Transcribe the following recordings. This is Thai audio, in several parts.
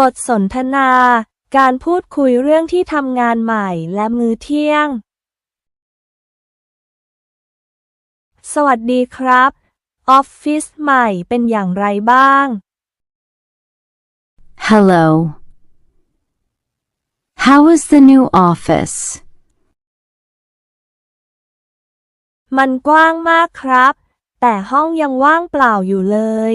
บทสนทนา การพูดคุยเรื่องที่ทำงานใหม่และมื้อเที่ยง สวัสดีครับ ออฟฟิศใหม่เป็นอย่างไรบ้าง Hello. How is the new office? มันกว้างมากครับ แต่ห้องยังว่างเปล่าอยู่เลย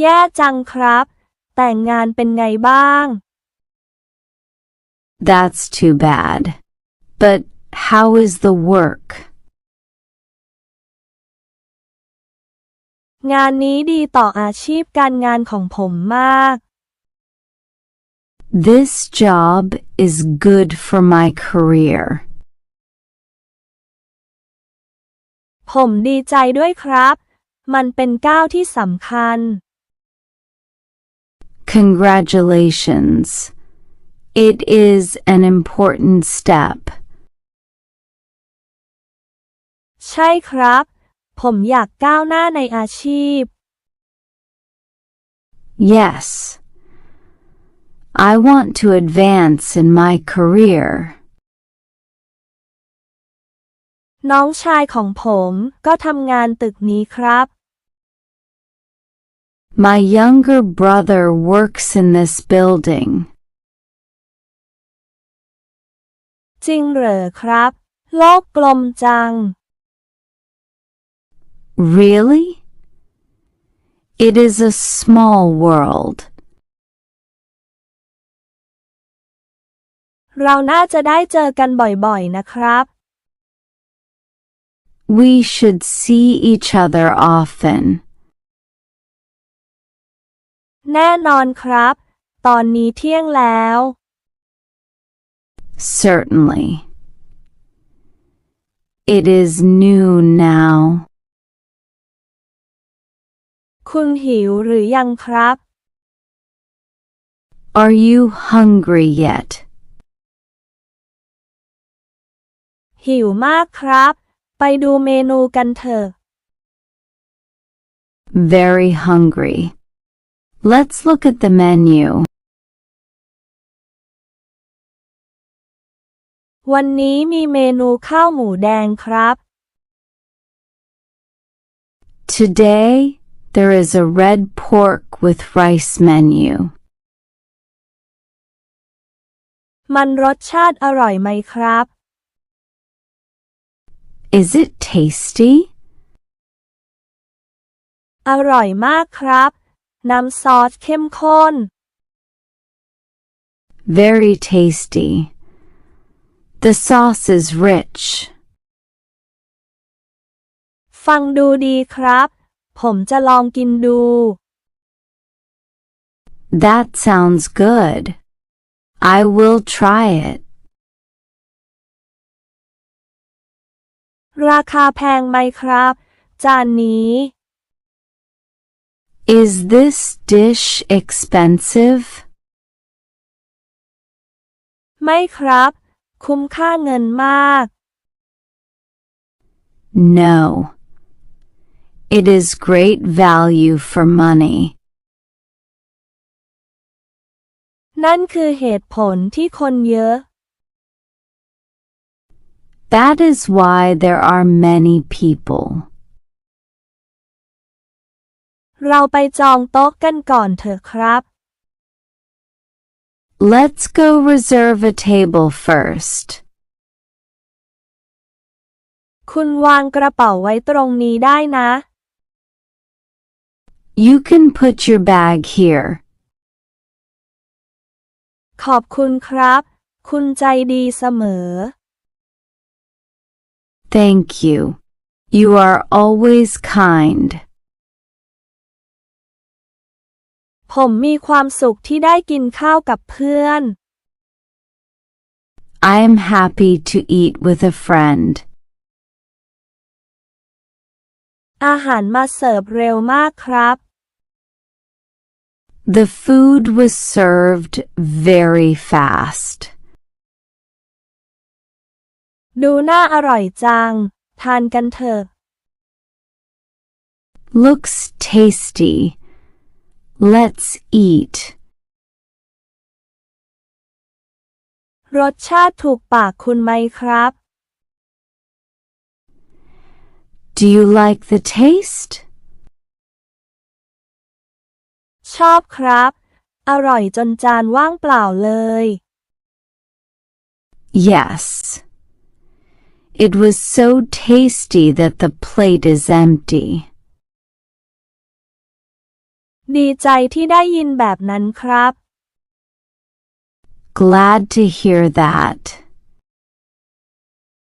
แย่จังครับ แต่งงานเป็นไงบ้าง That's too bad. But how is the work? งานนี้ดีต่ออาชีพการงานของผมมาก This job is good for my career. ผมดีใจด้วยครับ มันเป็นก้าวที่สำคัญ Congratulations. It is an important step. ใช่ครับ ผมอยากก้าวหน้าในอาชีพ Yes. I want to advance in my career. น้องชายของผมก็ทำงานตึกนี้ครับ My younger brother works in this building. จริงเหรอครับ โลกกลมจัง Really? It is a small world. เราน่าจะได้เจอกันบ่อยๆนะครับ We should see each other often. แน่นอนครับ ตอนนี้เที่ยงแล้ว Certainly. It is noon now. คุณหิวหรือยังครับ Are you hungry yet? หิวมากครับ ไปดูเมนูกันเถอะ Very hungry. Let's look at the menu. วันนี้มีเมนูข้าวหมูแดงครับ Today, there is a red pork with rice menu. มันรสชาติอร่อยไหมครับ Is it tasty? อร่อยมากครับ น้ำซอสเข้มข้น Very tasty. The sauce is rich. ฟังดูดีครับ ผมจะลองกินดู That sounds good. I will try it. ราคาแพงไหมครับ จานนี้ Is this dish expensive? ไม่ครับ คุ้มค่าเงินมาก No. It is great value for money. นั่นคือเหตุผลที่คนเยอะ That is why there are many people. เราไปจองโต๊ะกันก่อนเถอะครับ Let's go reserve a table first. คุณวางกระเป๋าไว้ตรงนี้ได้นะ You can put your bag here. ขอบคุณครับ คุณใจดีเสมอ Thank you. You are always kind. ผมมีความสุขที่ได้กินข้าวกับเพื่อน I am happy to eat with a friend. อาหารมาเสิร์ฟเร็วมากครับ The food was served very fast. ดูน่าอร่อยจัง ทานกันเถอะ Looks tasty. Let's eat. รสชาติถูกปากคุณไหมครับ Do you like the taste? ชอบครับ อร่อยจนจานว่างเปล่าเลย Yes. It was so tasty that the plate is empty. ดีใจที่ได้ยินแบบนั้นครับ Glad to hear that.